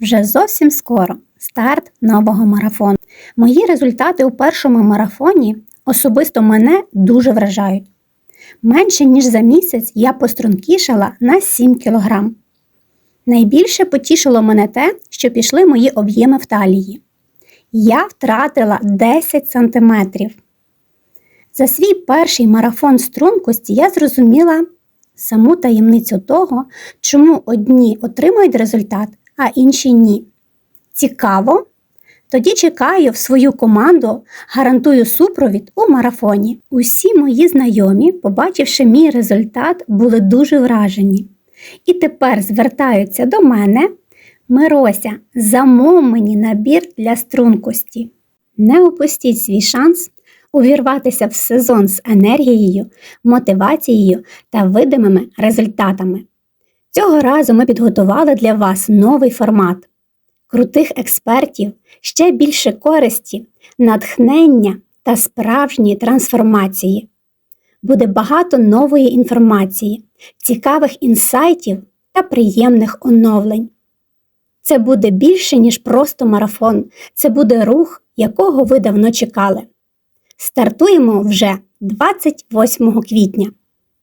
Вже зовсім скоро старт нового марафону. Мої результати у першому марафоні особисто мене дуже вражають. Менше ніж за місяць я пострункішала на 7 кг. Найбільше потішило мене те, що пішли мої об'єми в талії. Я втратила 10 сантиметрів. За свій перший марафон стрункості я зрозуміла саму таємницю того, чому одні отримують результат, а інші ні. Цікаво? Тоді чекаю в свою команду, гарантую супровід у марафоні. Усі мої знайомі, побачивши мій результат, були дуже вражені. І тепер звертаються до мене. Мирося, замов мені набір для стрункості. Не упустіть свій шанс увірватися в сезон з енергією, мотивацією та видимими результатами. Цього разу ми підготували для вас новий формат крутих експертів, ще більше користі, натхнення та справжньої трансформації. Буде багато нової інформації, цікавих інсайтів та приємних оновлень. Це буде більше, ніж просто марафон, це буде рух, якого ви давно чекали. Стартуємо вже 28 квітня.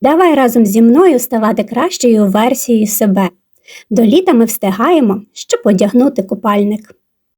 Давай разом зі мною ставати кращою версією себе. До літа ми встигаємо, щоб одягнути купальник.